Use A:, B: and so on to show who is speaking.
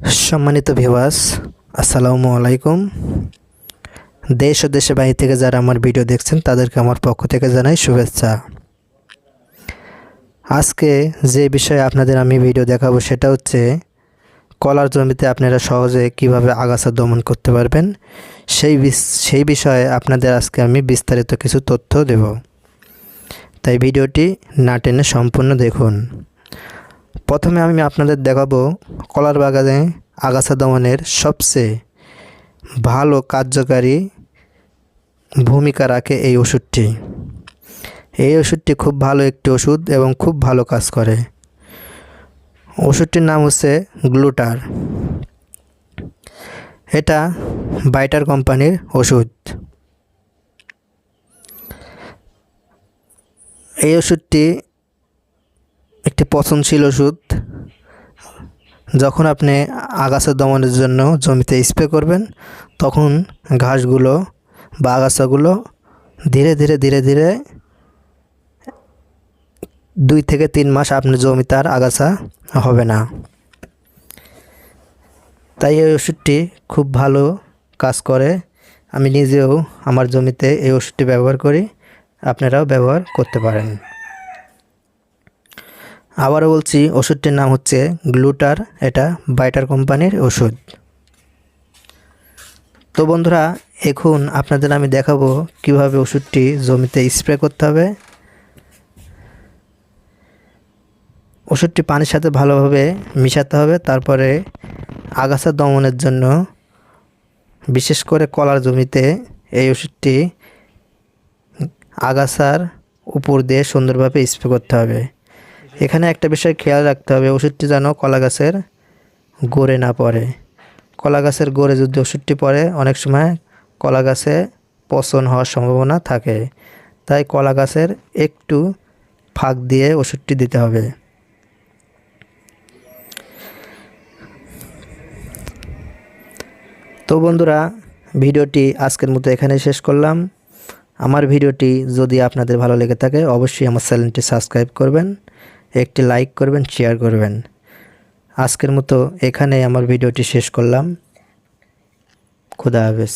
A: সম্মানিত ভিওয়াস আসসালামু আলাইকুম। দেশ ও দেশে বাইরে থেকে যারা আমার ভিডিও দেখছেন, তাদেরকে আমার পক্ষ থেকে জানাই শুভেচ্ছা। আজকে যে বিষয়ে আপনাদের আমি ভিডিও দেখাবো, সেটা হচ্ছে কলার জমিতে আপনারা সহজে কীভাবে আগাছা দমন করতে পারবেন, সেই সেই বিষয়ে আপনাদের আজকে আমি বিস্তারিত কিছু তথ্য দেব। তাই ভিডিওটি না টেনে সম্পূর্ণ দেখুন। প্রথমে আমি আপনাদের দেখাবো কলার বাগানে আগাছা দমনের সবচেয়ে ভালো কার্যকারী ভূমিকা রাখে এই ওষুধটি। এই ওষুধটি খুব ভালো একটি ওষুধ এবং খুব ভালো কাজ করে। ওষুধটির নাম হচ্ছে গ্লুটার। এটা বাইটার কোম্পানির ওষুধ। এই ওষুধটি একটি পচনশীল ওষুধ। যখন আপনি আগাছা দমনের জন্য জমিতে স্প্রে করবেন, তখন ঘাসগুলো বা আগাছাগুলো ধীরে ধীরে ধীরে ধীরে দুই থেকে তিন মাস আপনার জমিতে আর আগাছা হবে না। তাই এই ওষুধটি খুব ভালো কাজ করে। আমি নিজেও আমার জমিতে এই ওষুধটি ব্যবহার করি। আপনারাও ব্যবহার করতে পারেন। আবারও বলছি, ওষুধটির নাম হচ্ছে গ্লুটার, এটা বাইটার কোম্পানির ওষুধ। তো বন্ধুরা, এখন আপনাদের আমি দেখাবো কীভাবে ওষুধটি জমিতে স্প্রে করতে হবে। ওষুধটি পানির সাথে ভালোভাবে মিশাতে হবে, তারপরে আগাছা দমনের জন্য বিশেষ করে কলার জমিতে এই ওষুধটি আগাছার উপর দিয়ে সুন্দরভাবে স্প্রে করতে হবে। এখানে একটা বিষয় খেয়াল রাখতে হবে, ওষুধটি যেন কলা গাছের গোড়ে না পড়ে। কলা গাছের গোড়ে যদি ওষুধটি পড়ে, অনেক সময় কলা গাছে পচন হওয়ার সম্ভাবনা থাকে। তাই কলা গাছের একটু ফাঁক দিয়ে ওষুধটি দিতে হবে। তো বন্ধুরা, ভিডিওটি আজকের মতো এখানে শেষ করলাম। আমার ভিডিওটি যদি আপনাদের ভালো লেগে থাকে, অবশ্যই আমার চ্যানেলটি সাবস্ক্রাইব করবেন। একটি লাইক করবেন শেয়ার করবেন। আজকের মতো এখানে আমার ভিডিওটি শেষ করলাম। খুদা হাফেজ।